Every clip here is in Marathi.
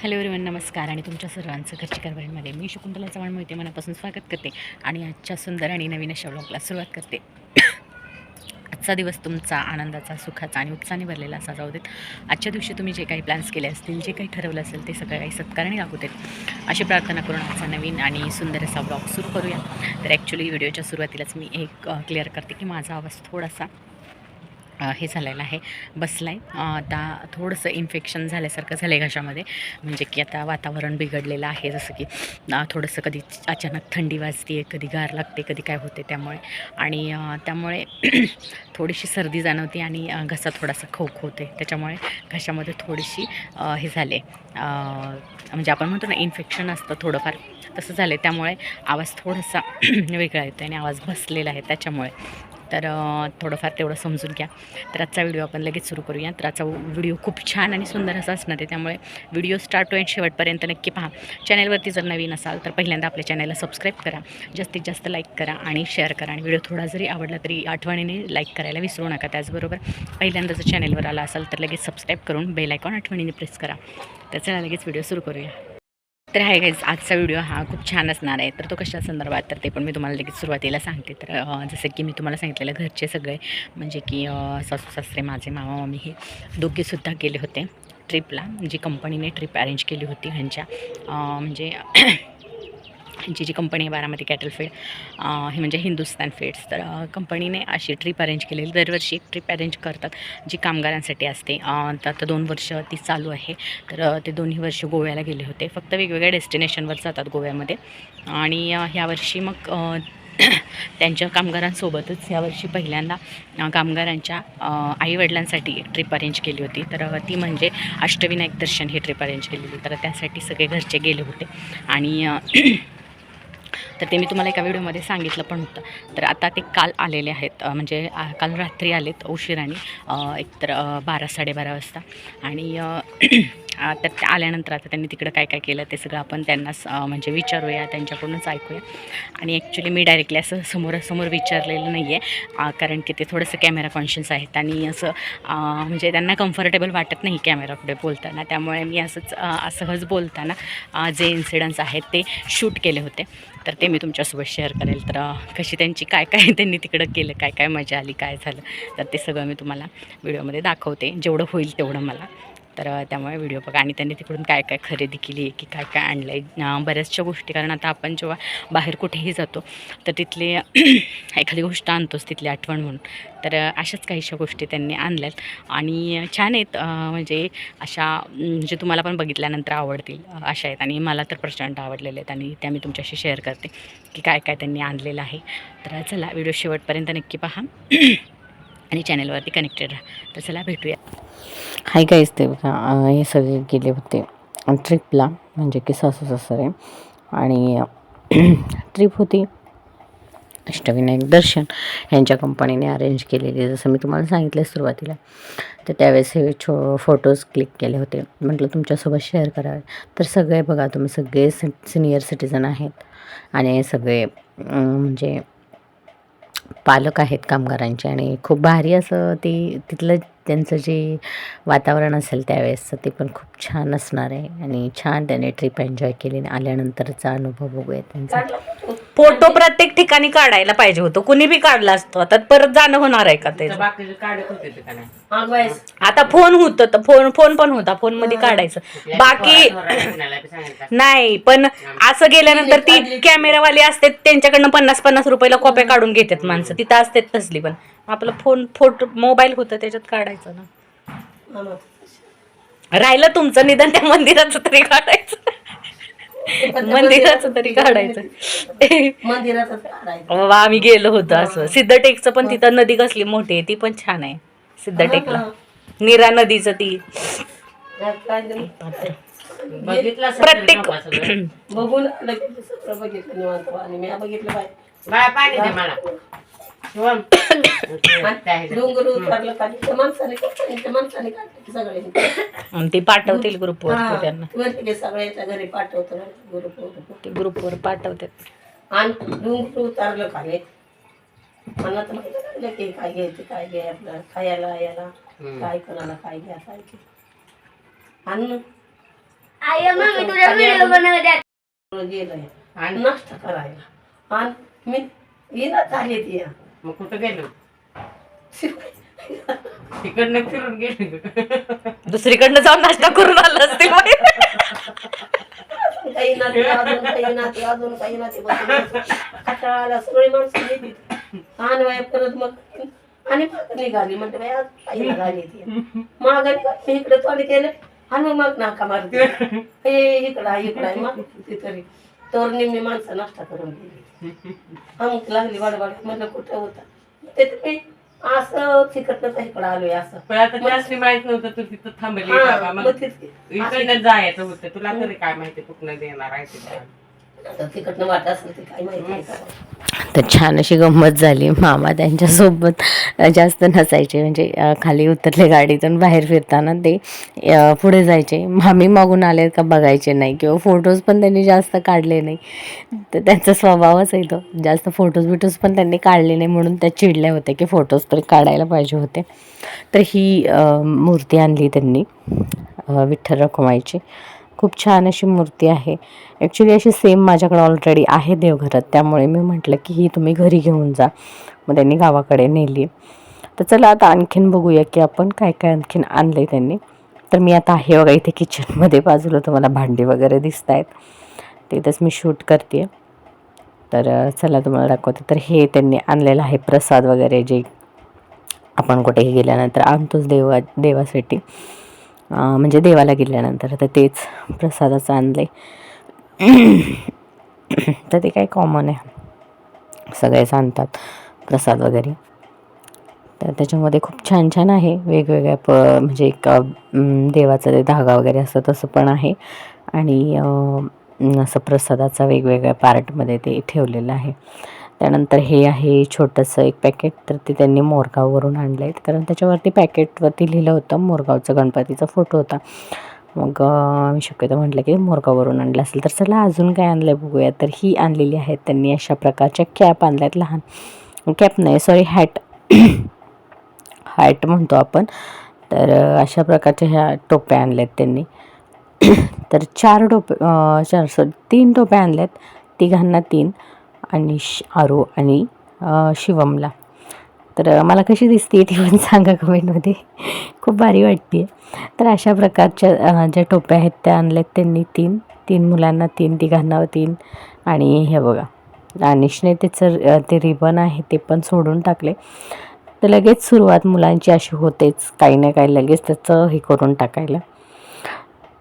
हॅलो एवरीवन नमस्कार आणि तुमच्या सर्वांचं घरची कारभारीमध्ये मी शकुंतला चव्हाण मोहिते मनापासून स्वागत करते आणि आजच्या सुंदर आणि नवीन अशा ब्लॉगला सुरुवात करते. आजचा दिवस तुमचा आनंदाचा सुखाचा आणि उत्साहाने भरलेला असा जाऊ देत. आजच्या दिवशी तुम्ही जे काही प्लॅन्स केले असतील जे काही ठरवलं असेल ते सगळं काही सत्कारणे लागू देत. अशी प्रार्थना करून आजचा नवीन आणि सुंदर असा ब्लॉग सुरू करूया. तर ॲक्च्युली व्हिडिओच्या सुरुवातीलाच मी एक क्लिअर करते की माझा आवाज थोडासा हे झालेलं आहे. बसला आहे आता थोडंसं इन्फेक्शन झाल्यासारखं झालं आहे घशामध्ये. म्हणजे की आता वातावरण बिघडलेलं आहे. जसं की थोडंसं कधी अचानक थंडी वाजते कधी गार लागते कधी काय होते त्यामुळे. आणि त्यामुळे थोडीशी सर्दी जाणवते आणि घसा थोडासा खोक होते त्याच्यामुळे घशामध्ये थोडीशी हे झाले. म्हणजे आपण म्हणतो ना इन्फेक्शन असतं थोडंफार. तसं झालं आहे त्यामुळे आवाज थोडासा वेगळा येतो आणि आवाज बसलेला आहे त्याच्यामुळे. तर थोडंफार तेवढं समजून घ्या. तर आजचा व्हिडिओ आपण लगेच सुरू करूया. तर आजचा व्हिडिओ खूप छान आणि सुंदर असा असणार आहे. त्यामुळे व्हिडिओ स्टार्ट होईल शेवटपर्यंत नक्की पहा. चॅनलवरती जर नवीन असाल तर पहिल्यांदा आपल्या चॅनलला सबस्क्राईब करा. जास्तीत जास्त लाईक करा आणि शेअर करा. आणि व्हिडिओ थोडा जरी आवडला तरी आठवणीने लाईक करायला विसरू नका. त्याचबरोबर पहिल्यांदा जर चॅनलवर आला असाल तर लगेच सबस्क्राईब करून बेल आयकॉन आठवणीने प्रेस करा. तर चला लगेच व्हिडिओ सुरू करूया. तर आहे गाईज आजचा व्हिडिओ हा खूप छान असणार आहे. तर तो कशा संदर्भात तर ते पण मी तुम्हाला लगेच सुरुवातीला सांगते. तर जसं की मी तुम्हाला सांगितलेलं घरचे सगळे म्हणजे की सासू सासरे माझे मामा मामी हे दोघेसुद्धा गेले होते ट्रिपला जी कंपनीने ट्रिप अरेंज केली होती ह्यांच्या. म्हणजे यांची जी कंपनी आहे बारामती कॅटल फीड हे म्हणजे हिंदुस्तान फीड्स तर कंपनीने अशी ट्रिप अरेंज केलेली दरवर्षी एक ट्रिप अरेंज करतात जी कामगारांसाठी असते. तर आता दोन वर्ष ती चालू आहे. तर ते दोन्ही वर्ष गोव्याला गेले होते. फक्त वेगवेगळ्या डेस्टिनेशनवर जातात गोव्यामध्ये. आणि ह्यावर्षी मग त्यांच्या कामगारांसोबतच यावर्षी पहिल्यांदा कामगारांच्या आईवडिलांसाठी एक ट्रिप अरेंज केली होती. तर ती म्हणजे अष्टविनायक दर्शन ही ट्रिप अरेंज केलेली. तर त्यासाठी सगळे घरचे गेले होते. आणि तर ते मी तुम्हाला एका व्हिडिओमध्ये सांगितलं पण होतं. तर आता ते काल आलेले आहेत म्हणजे काल रात्री आलेत उशिराने एकतर बारा साडेबारा वाजता. आणि तर ते आल्यानंतर आता त्यांनी तिकडं काय काय केलं ते सगळं आपण त्यांनाच म्हणजे विचारूया त्यांच्याकडूनच ऐकूया. आणि ॲक्च्युली मी डायरेक्टली असं समोरासमोर विचारलेलं नाही आहे कारण की ते थोडंसं कॅमेरा कॉन्शियस आहेत आणि असं म्हणजे त्यांना कम्फर्टेबल वाटत नाही कॅमेरापुढे बोलताना. त्यामुळे मी असंच सहज बोलताना जे इन्सिडन्स आहेत ते शूट केले होते. तर ते मी तुमच्यासोबत शेअर करेल. तर कशी त्यांची काय काय त्यांनी तिकडं केलं काय काय मजा आली काय झालं तर ते सगळं मी तुम्हाला व्हिडिओमध्ये दाखवते. जेवढं होईल तेवढं मला. तर त्यामुळे व्हिडिओ बघा. आणि त्यांनी तिकडून काय काय खरेदी केली आहे की काय काय आणलं आहे बऱ्याचशा गोष्टी. कारण आता आपण जेव्हा बाहेर कुठेही जातो तर तिथले एखादी गोष्ट आणतोच तिथली आठवण म्हणून. तर अशाच काहीशा गोष्टी त्यांनी आणल्यात. आणि छान आहेत म्हणजे अशा म्हणजे तुम्हाला पण बघितल्यानंतर आवडतील अशा आहेत. आणि मला तर प्रचंड आवडलेले आहेत आणि त्या मी तुमच्याशी शेअर करते की काय काय त्यांनी आणलेलं आहे. तर चला व्हिडिओ शेवटपर्यंत नक्की पहा. आणि चॅनलवरती कनेक्टेड राहा. तर चला भेटूया. हाय गाईज ते बघा हे सगळे गेले होते ट्रिपला म्हणजे की सासू सासरे. आणि ट्रिप होती. अष्टविनायक दर्शन ह्यांच्या कंपनीने अरेंज केलेली. जसं मी तुम्हाला सांगितलं सुरुवातीला तर त्यावेळेस हे छो फोटोज क्लिक केले होते. म्हटलं तुमच्यासोबत शेअर करावे. तर सगळे बघा तुम्ही सगळे सि सिनियर सिटीजन आहेत. आणि सगळे म्हणजे पालक आहेत कामगारांचे. आणि खूप भारी असं ते तिथलं त्यांचं जे वातावरण असेल त्यावेळेसचं ते पण खूप छान असणार आहे. आणि छान त्याने ट्रिप एन्जॉय केली आणि आल्यानंतरचा अनुभव बघूया त्यांचा. फोटो प्रत्येक ठिकाणी काढायला पाहिजे होतं. कुणी बी काढला असतो. आता परत जाणं होणार आहे का ते? बाकीचे काढत होते ते का नाही? आता फोन होत तर फोन फोन पण होता. फोनमध्ये काढायचं. बाकी कुणाला बी सांगायचं. नाही पण असं गेल्यानंतर ती कॅमेरावाली असते त्यांच्याकडनं पन्नास पन्नास रुपयाला कॉप्या काढून घेतात माणसं. तिथं असतात तसली पण. आपलं फोन फोटो मोबाईल होतं त्याच्यात काढायचं ना. राहिलं तुमचं निदान त्या मंदिराचं तरी काढायचं. मंदिराचं तरी काढायचं. मंदिरातच काढायचं. बाबा आम्ही गेलो होतो असं. सिद्धटेकचं पण तिथं नदी कसली मोठी आहे ती पण छान आहे सिद्धटेकला. नीरा नदीचं ती. बघितलं प्रत्येक-. बघून लगेच सगळं बघितलं निवांत. आणि मी बघितलं पाहिजे बाळा पाणी दे मला. शिवम. डोंगर उतरलं खाली त्या माणसाने काढलं, माणसाने काढलं की सगळे आणि ते पाठवतील ग्रुपवर त्यांना. की सगळ्याच्या घरी पाठवतो ग्रुप ते ग्रुपवर पाठवतात. आणि डोंगर उतारलं खाली मला तर माहिती लागलं की काय घ्यायचं काय घ्याय आपल्याला. खायला याला हम्म. काय कोणाला काय घ्या काय ते. आणि गेलंय. आणि नाश्ता करायला. आणि मी येणं झाली ती या. मग कुठं गेलो? तिकडनं फिरून गेलो. दुसरीकडनं जाऊन नाश्ता करून आला असतील बाई. काही ना ते अजून काही अजून सगळी माणसं गेली परत मग. आणि मग निघाली म्हणते बाई आज काही निघाली ती मग मी इकडे तोंड केलं आणि मग नाका मारते हे इकडं इकडं आहे. मग ती तरी. तर निम्मी माणसं नाश्ता करून गेली. अमुक लागली बडबड म्हणलं कुठं होता? ते तर मी असं तिकडनं इकडं आलोय असं. पण आता त्यासनी माहीत नव्हतं तू तिथं थांबली हा, बाबा. मग. इकडनं जायचं होतं. तुला तरी काय माहिती कुठनं देणार आहे ते. तिकडनं असेल ते काय माहिती नाही. का. तर छान अशी गंमत झाली. मामा त्यांच्यासोबत जास्त नसायचे. म्हणजे खाली उतरले गाडीतून बाहेर फिरताना ते पुढे जायचे. मामी मागून आले का बघायचे नाही किंवा फोटोज पण त्यांनी जास्त काढले नाही. तर त्यांचा स्वभावच आहे तो. जास्त फोटोज बिटोज पण त्यांनी काढले नाही म्हणून त्या चिडल्या होत्या की फोटोज तरी काढायला पाहिजे होते. तर ही मूर्ती आणली त्यांनी विठ्ठल रखुमाईची. खूप छान अशी मूर्ती आहे. ॲक्च्युली अशी सेम माझ्याकडे ऑलरेडी आहे देवघरात. त्यामुळे मी म्हटलं की ही तुम्ही घरी घेऊन जा. मग त्यांनी गावाकडे नेली. तर चला आता आणखीन बघूया की आपण काय काय आणखीन आणलं आहे त्यांनी. तर मी आता आहे बघा इथे किचनमध्ये बाजूला तुम्हाला भांडी वगैरे दिसत आहेत तिथंच मी शूट करते तर चला तुम्हाला दाखवते. तर हे त्यांनी आणलेलं आहे प्रसाद वगैरे जे आपण कुठेही गेल्यानंतर आणतोच देवा देवासाठी. म्हणजे देवाला गेल्यानंतर. तर तेच प्रसादाचं आणलं तर ते काही कॉमन आहे. सगळेच आणतात प्रसाद वगैरे. तर त्याच्यामध्ये खूप छान छान आहे. वेगवेगळ्या प म्हणजे एक देवाचा देवाचं ते धागा वगैरे असतं तसं पण आहे. आणि असं प्रसादाचा वेगवेगळ्या पार्टमध्ये ते ठेवलेलं आहे. त्यानंतर हे आहे छोटंसं एक पॅकेट तर ते त्यांनी मोरगाववरून आणलं आहे कारण त्याच्यावरती पॅकेटवरती लिहिलं होतं मोरगावचा गणपतीचा फोटो होता. मग मी शक्यतो म्हटलं की मोरगाववरून आणलं असेल तर चला अजून काय आणलं आहे बघूया. तर ही आणलेली आहेत त्यांनी अशा प्रकारच्या कॅप आणल्या आहेत लहान. कॅप नाही सॉरी हॅट हॅट म्हणतो आपण. तर अशा प्रकारच्या ह्या टोप्या आणल्यात त्यांनी. तर चार टोपे चार सॉरी तीन टोप्या आणल्या आहेत तिघांना तीन. आणि श आरू आणि शिवमला. तर मला कशी दिसते ती पण सांगा कमेंटमध्ये. खूप भारी वाटते तर अशा प्रकारच्या ज्या टोप्या आहेत त्या आणल्यात त्यांनी तीन. तीन मुलांना तीन तिघांना तीन. आणि हे बघा. अनिशने त्याचं ते रिबन आहे ते पण सोडून टाकले. तर लगेच सुरुवात मुलांची अशी होतेच. काही ना काही लगेच त्याचं हे करून टाकायला.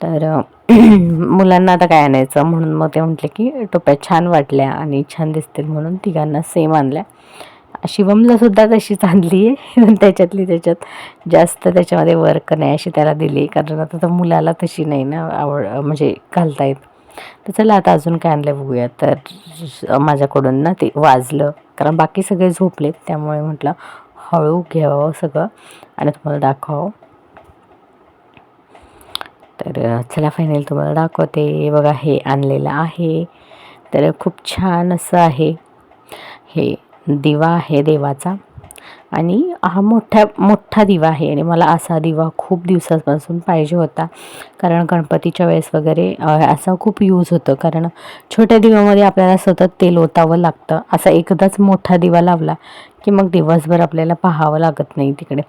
तर मुलांना आता काय आणायचं? म्हणून मग ते म्हटले की टोप्या छान वाटल्या आणि छान दिसतील म्हणून तिघांना सेम आणल्या. शिवमला सुद्धा तशीच आणली आहे. त्याच्यातली त्याच्यात जास्त त्याच्यामध्ये वर्क नाही अशी त्याला दिली. कारण आता तर मुलाला तशी नाही ना आवड म्हणजे घालता येत. तर चला आता अजून काय आणलं बघूया. तर माझ्याकडून ना ते वाजलं. कारण बाकी सगळे झोपलेत. त्यामुळे म्हटलं हळू घ्यावं सगळं. आणि तुम्हाला दाखवावं. तर चला फायनल तुम्हाला दाखवते. बघा हे आणलेलं आहे. तर खूप छान असं आहे. हे दिवा आहे देवाचा. आणि हा मोठ्या मोठा दिवा आहे आणि मला असा दिवा खूप दिवसापासून पाहिजे होता. कारण गणपतीच्या वेळेस वगैरे असा खूप यूज होतं. कारण छोट्या दिव्यामध्ये आपल्याला सतत तेल ओतावं लागतं. असा एकदाच मोठा दिवा लावला की मग दिवसभर आपल्याला पाहावं लागत नाही तिकडे.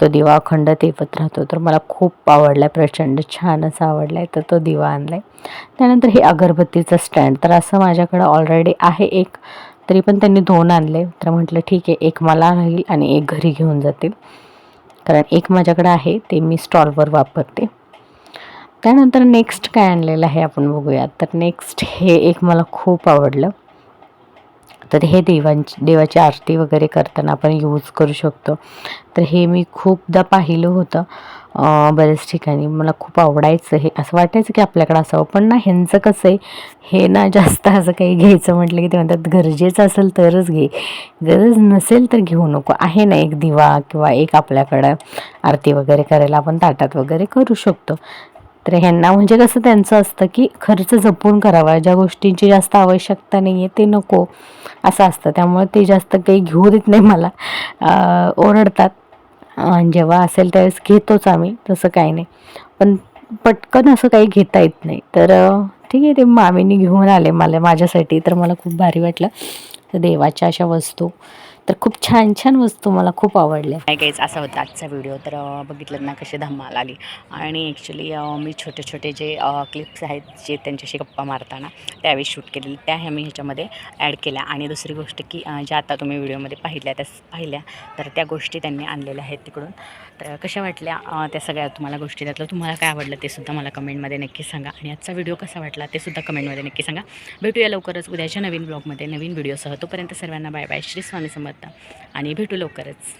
तो दिवा अखंड तेवत राहतो. तर मला खूप आवडला आहे प्रचंड छान असा आवडला आहे तर तो दिवा आणला आहे त्यानंतर हे अगरबत्तीचं स्टँड तर असं माझ्याकडं ऑलरेडी आहे एक तरी पण त्यांनी दोन आणले. तर म्हटलं ठीक आहे एक मला राहील आणि एक घरी घेऊन जातील. कारण एक माझ्याकडं आहे ते मी स्टॉलवर वापरते. त्यानंतर नेक्स्ट काय आणलेलं आहे आपण बघूया तर नेक्स्ट हे एक मला खूप आवडलं. तर हे देवांची देवाची आरती वगैरे करताना आपण यूज करू शकतो. तर हे मी खूपदा पाहिलं होतं. बऱ्याच ठिकाणी मला खूप आवडायचं हे. असं वाटायचं की आपल्याकडं असावं पण ना ह्यांचं कसं आहे हे ना जास्त असं काही घ्यायचं म्हटलं की ते म्हणतात गरजेचं असेल तरच घे. गरज नसेल तर घेऊ नको. आहे ना एक दिवा किंवा एक आपल्याकडं आरती वगैरे करायला आपण ताटात वगैरे करू शकतो. तर ह्यांना म्हणजे कसं त्यांचं असतं की खर्च जपून करावा ज्या गोष्टींची जास्त आवश्यकता नाही आहे ते नको असं असतं. त्यामुळे ते जास्त काही घेऊ देत नाही मला. ओरडतात. जेव्हा असेल त्यावेळेस घेतोच आम्ही तसं काही नाही. पण पटकन असं काही घेता येत नाही. तर ठीक आहे ते मामीनी घेऊन आले मला माझ्यासाठी. तर मला खूप भारी वाटलं. तर देवाच्या अशा वस्तू. तर खूप छान छान वस्तू मला खूप आवडल्या. काय काहीच असा होता आजचा व्हिडिओ तर बघितलं ना कशी धमाल आली आणि ॲक्च्युली मी छोटे छोटे जे क्लिप्स आहेत जे त्यांच्याशी गप्पा मारताना त्यावेळी शूट केलेले त्या ह्या मी ह्याच्यामध्ये ॲड केल्या. आणि दुसरी गोष्ट की ज्या आता तुम्ही व्हिडिओमध्ये पाहिल्या त्या पाहिल्या तर त्या गोष्टी त्यांनी आणलेल्या आहेत तिकडून. तर कशा वाटल्या त्या सगळ्या तुम्हाला गोष्टी? त्यातलं तुम्हाला काय आवडलं ते सुद्धा मला कमेंटमध्ये नक्की सांगा. आणि आजचा व्हिडिओ कसा वाटला ते सुद्धा कमेंटमध्ये नक्की सांगा. भेटूया लवकरच उद्याच्या नवीन ब्लॉगमध्ये नवीन व्हिडिओसह तोपर्यंत सर्वांना बाय बाय श्री स्वामी समर्थ. आणि भेटू लवकरच.